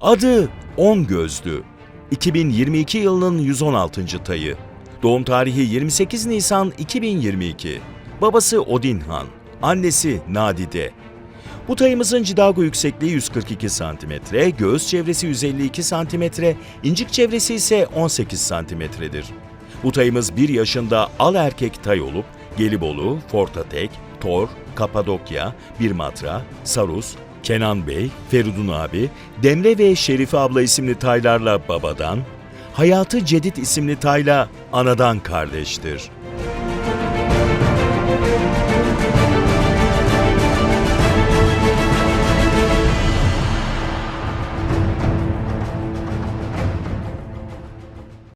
Adı On Gözlü. 2022 yılının 116. tayı. Doğum tarihi 28 Nisan 2022. Babası Odin Han, annesi Nadide. Bu tayımızın cidago yüksekliği 142 cm, göğüs çevresi 152 cm, incik çevresi ise 18 cm'dir. Bu tayımız 1 yaşında al erkek tay olup Gelibolu, Fortatek, Tor, Kapadokya, Birmatra, Sarus, Kenan Bey, Feridun abi, Demre ve Şerife abla isimli taylarla babadan, Hayatı Cedid isimli tayla anadan kardeştir.